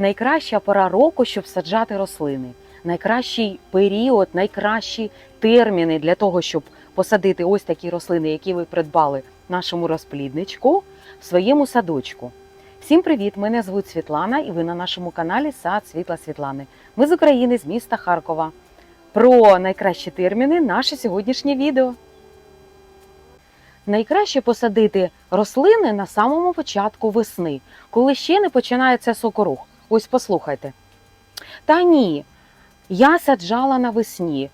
Найкраща пора року, щоб саджати рослини. Найкращий період, найкращі терміни для того, щоб посадити ось такі рослини, які ви придбали нашому розплідничку в своєму садочку. Всім привіт! Мене звуть Світлана, і ви на нашому каналі Сад Світла Світлани. Ми з України, з міста Харкова. Про найкращі терміни наше сьогоднішнє відео. Найкраще посадити рослини на самому початку весни, коли ще не починається сокорух. Ось послухайте. Та ні, я саджала навесні.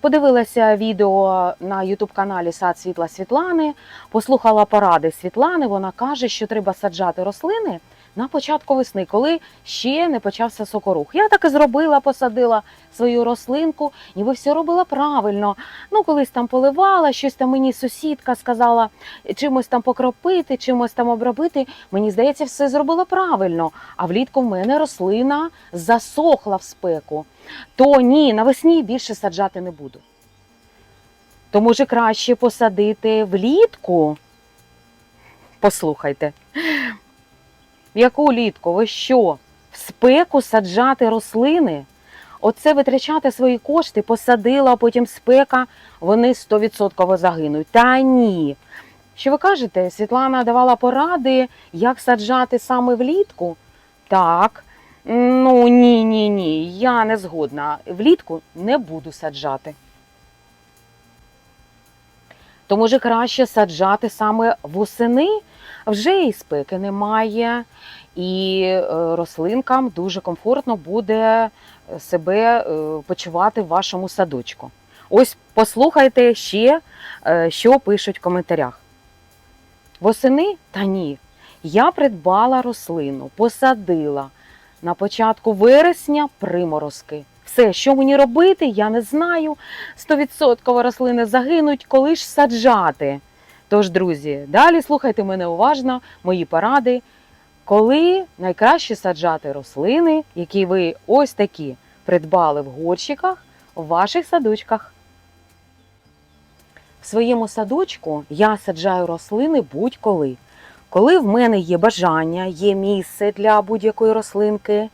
Подивилася відео на Ютуб каналі Сад Світла Світлани, послухала поради Світлани. Вона каже, що треба саджати рослини на початку весни, коли ще не почався сокорух. Я так і зробила, посадила свою рослинку, ніби все робила правильно. Ну, колись там поливала, щось там мені сусідка сказала чимось там покропити, чимось там обробити. Мені здається, все зробила правильно. А влітку в мене рослина засохла в спеку. То ні, навесні більше саджати не буду. То може краще посадити влітку? Послухайте. В яку літку? Ви що? В спеку саджати рослини? Оце витрачати свої кошти, посадила, а потім спека, вони 100% загинуть. Та ні. Що ви кажете? Світлана давала поради, як саджати саме влітку? Так. Ну ні, ні, ні. Я не згодна. Влітку не буду саджати. То може краще саджати саме восени, вже і спеки немає, і е, рослинкам дуже комфортно буде себе е, почувати в вашому садочку. Ось послухайте ще, е, що пишуть в коментарях. Восени? Та ні. Я придбала рослину, посадила на початку вересня приморозки. Все, що мені робити, я не знаю. 100% рослини загинуть, коли ж саджати. Тож, друзі, далі слухайте мене уважно, мої поради. Коли найкраще саджати рослини, які ви ось такі придбали в горщиках в ваших садочках. В своєму садочку я саджаю рослини будь-коли. Коли в мене є бажання, є місце для будь-якої рослинки,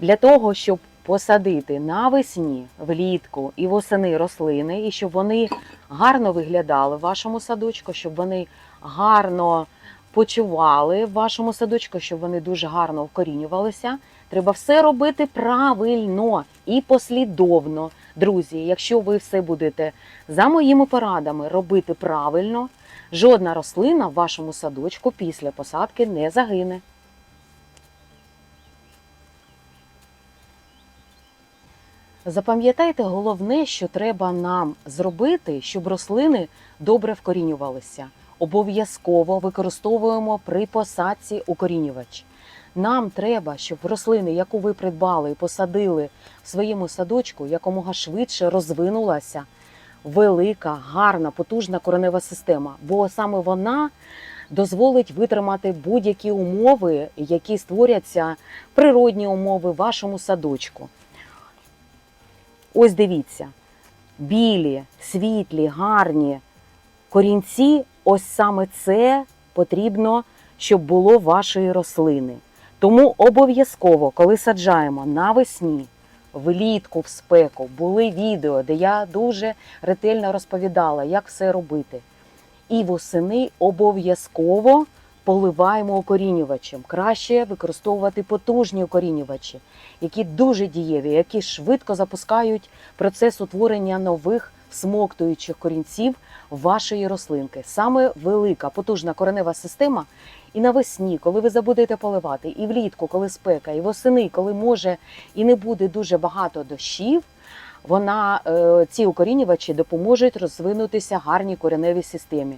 для того, щоб посадити навесні, влітку і восени рослини, і щоб вони гарно виглядали в вашому садочку, щоб вони гарно почували в вашому садочку, щоб вони дуже гарно вкорінювалися. Треба все робити правильно і послідовно. Друзі, якщо ви все будете за моїми порадами робити правильно, жодна рослина в вашому садочку після посадки не загине. Запам'ятайте головне, що треба нам зробити, щоб рослини добре вкорінювалися. Обов'язково використовуємо при посадці укорінювач. Нам треба, щоб рослини, яку ви придбали і посадили в своєму садочку, якомога швидше розвинулася велика, гарна, потужна коренева система, бо саме вона дозволить витримати будь-які умови, які створяться природні умови вашому садочку. Ось дивіться, білі, світлі, гарні корінці, ось саме це потрібно, щоб було вашої рослини. Тому обов'язково, коли саджаємо навесні, влітку, в спеку, були відео, де я дуже ретельно розповідала, як все робити. І восени обов'язково поливаємо укорінювачем. Краще використовувати потужні укорінювачі, які дуже дієві, які швидко запускають процес утворення нових всмоктуючих корінців вашої рослинки. Саме велика, потужна коренева система. І навесні, коли ви забудете поливати, і влітку, коли спека, і восени, коли може і не буде дуже багато дощів, вона, е, ці укорінювачі допоможуть розвинутися гарній кореневій системі.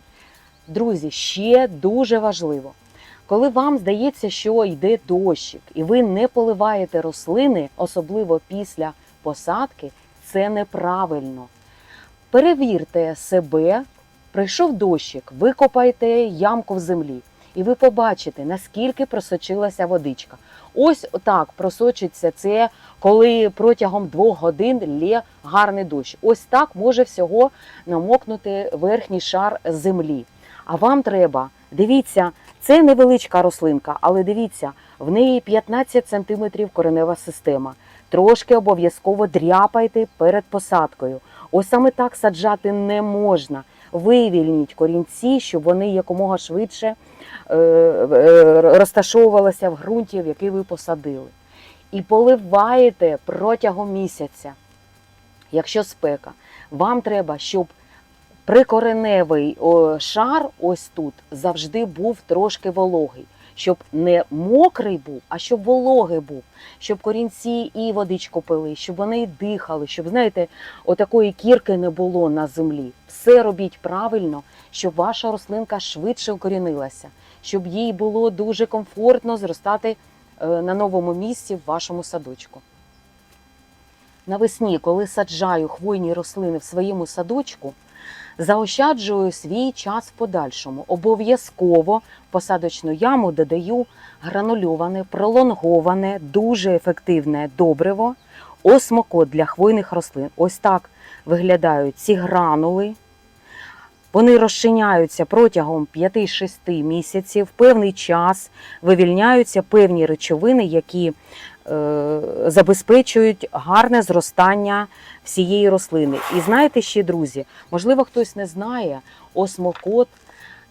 Друзі, ще дуже важливо, коли вам здається, що йде дощик, і ви не поливаєте рослини, особливо після посадки, це неправильно. Перевірте себе, прийшов дощик, викопайте ямку в землі, і ви побачите, наскільки просочилася водичка. Ось так просочиться це, коли протягом двох годин лє гарний дощ. Ось так може всього намокнути верхній шар землі. А вам треба, дивіться, це невеличка рослинка, але дивіться, В неї 15 см коренева система. Трошки обов'язково дряпайте перед посадкою. Ось саме так саджати не можна. Вивільніть корінці, щоб вони якомога швидше е, е, розташовувалися в ґрунті, в який ви посадили. І поливаєте протягом місяця. Якщо спека, вам треба, щоб прикореневий шар ось тут завжди був трошки вологий. Щоб не мокрий був, а щоб вологий був, щоб корінці і водичку пили, щоб вони дихали, щоб, знаєте, отакої кірки не було на землі. Все робіть правильно, щоб ваша рослинка швидше укорінилася, щоб їй було дуже комфортно зростати е, на новому місці в вашому садочку. Навесні, коли саджаю хвойні рослини в своєму садочку, заощаджую свій час в подальшому. Обов'язково в посадочну яму додаю гранульоване, пролонговане, дуже ефективне добриво, осмокот для хвойних рослин. Ось так виглядають ці гранули. Вони розчиняються протягом 5-6 місяців, певний час вивільняються певні речовини, які е, забезпечують гарне зростання всієї рослини. І знаєте ще, друзі, можливо, хтось не знає, осмокот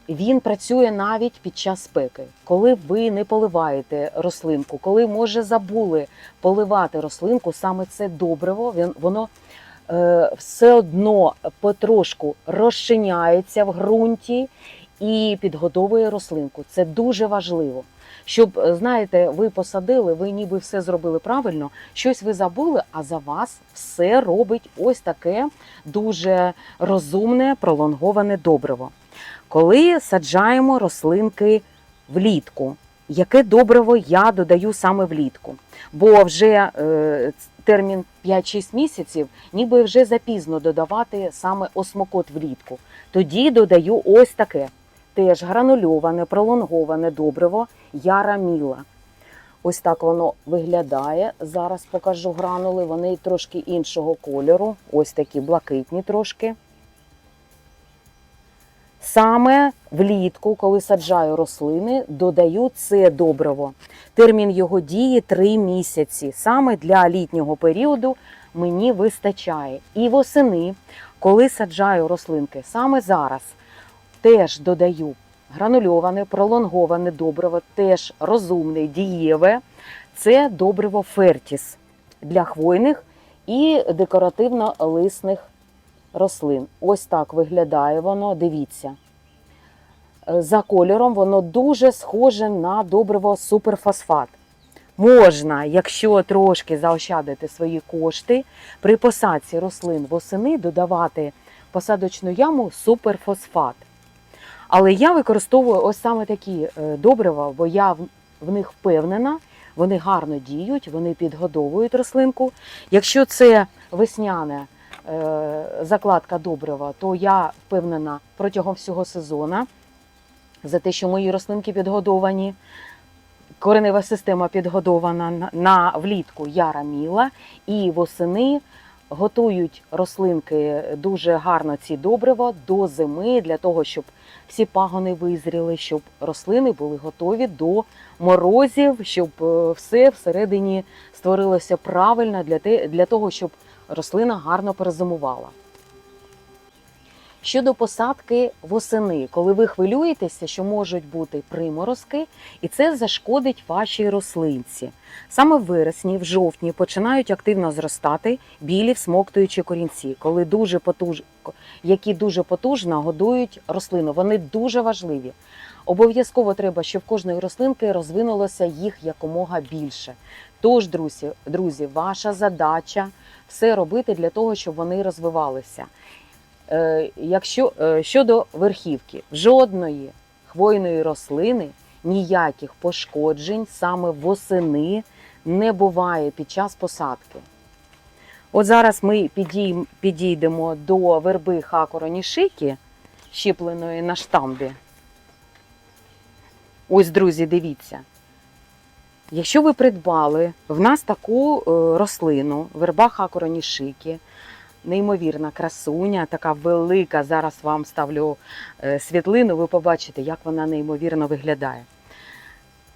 він працює навіть під час спеки, коли ви не поливаєте рослинку, коли може забули поливати рослинку, саме це добриво, він- воно все одно потрошку розчиняється в ґрунті і підгодовує рослинку. Це дуже важливо. Щоб, е, знаєте, ви посадили, ви ніби все зробили правильно, щось ви забули, а за вас все робить ось таке дуже розумне пролонговане добриво. Коли саджаємо рослинки влітку, яке добриво я додаю саме влітку? Бо вже е, термін 5-6 місяців, ніби вже запізно додавати саме осмокот влітку. Тоді додаю ось таке теж гранульоване, пролонговане добриво Яра Міла. Ось так воно виглядає. Зараз покажу гранули. Вони трошки іншого кольору, ось такі блакитні трошки. Саме влітку, коли саджаю рослини, додаю це добриво. Термін його дії 3 місяці. Саме для літнього періоду мені вистачає. І восени, коли саджаю рослинки, саме зараз теж додаю гранульоване, пролонговане добриво, теж розумне, дієве. Це добриво фертіс для хвойних і декоративно-лисних рослин. Ось так виглядає воно. Дивіться. Е, За кольором воно дуже схоже на добриво суперфосфат. Можна, якщо трошки заощадити свої кошти, при посадці рослин восени додавати в посадочну яму суперфосфат. Але я використовую ось саме такі е, добрива, бо я в- них впевнена, вони гарно діють, вони підгодовують рослинку. Якщо це весняна е, закладка добрива, то я впевнена протягом всього сезону за те, що мої рослинки підгодовані. Коренева система підгодована на, влітку яра міла, і восени готують рослинки дуже гарно ці добрива до зими для того, щоб всі пагони визріли, щоб рослини були готові до морозів, щоб е, все всередині створилося правильно для того, щоб рослина гарно перезимувала. Щодо посадки восени, коли ви хвилюєтеся, що можуть бути приморозки, і це зашкодить вашій рослинці. Саме в вересні, в жовтні починають активно зростати білі всмоктуючі корінці, коли дуже потуж... які дуже потужно годують рослину. Вони дуже важливі. Обов'язково треба, щоб в кожної рослинки розвинулося їх якомога більше. Тож, друзі, друзі, ваша задача все робити для того, щоб вони розвивалися. Е, Якщо е, щодо верхівки, жодної хвойної рослини ніяких пошкоджень саме восени не буває під час посадки. От зараз ми підій- підійдемо до верби хакоронішики, щепленої на штамбі. Ось, друзі, дивіться. Якщо ви придбали в нас таку е, рослину, верба хакоронішики, неймовірна красуня, така велика. Зараз вам ставлю е, світлину, ви побачите, як вона неймовірно виглядає.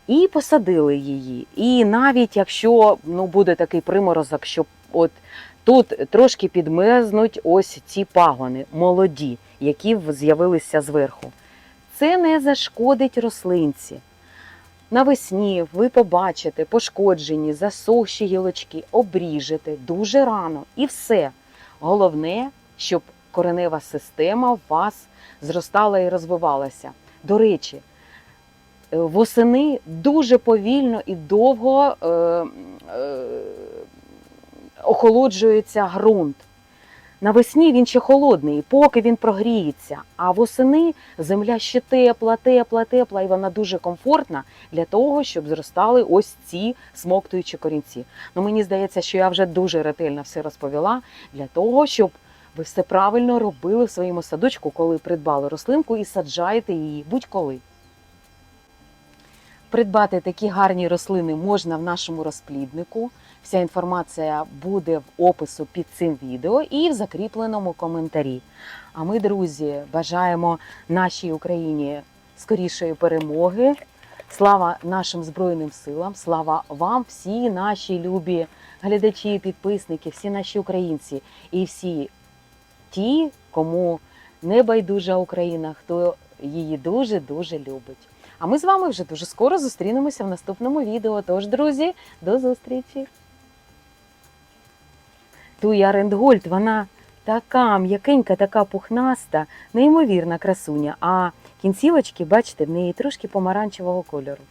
І посадили її. І навіть якщо ну, буде такий приморозок, що от тут трошки підмерзнуть ось ці пагони, молоді, які з'явилися зверху. Це не зашкодить рослинці. Навесні ви побачите пошкоджені, засохші гілочки, обріжете дуже рано і все. Головне, щоб коренева система у вас зростала і розвивалася. До речі, е, восени дуже повільно і довго е, е, охолоджується ґрунт. Навесні він ще холодний, і поки він прогріється. А восени земля ще тепла, тепла, тепла, і вона дуже комфортна для того, щоб зростали ось ці смоктуючі корінці. Ну мені здається, що я вже дуже ретельно все розповіла для того, щоб ви все правильно робили в своєму садочку, коли придбали рослинку і саджаєте її будь-коли. Придбати такі гарні рослини можна в нашому розпліднику. Вся інформація буде в опису під цим відео і в закріпленому коментарі. А ми, друзі, бажаємо нашій Україні скорішої перемоги. Слава нашим Збройним силам, слава вам, всі наші любі глядачі, підписники, всі наші українці і всі ті, кому не байдужа Україна, хто її дуже-дуже любить. А ми з вами вже дуже скоро зустрінемося в наступному відео. Тож, друзі, до зустрічі! Туя Рендгольд, вона така м'якенька, така пухнаста, неймовірна красуня. А кінцівочки, бачите, в неї трошки помаранчевого кольору.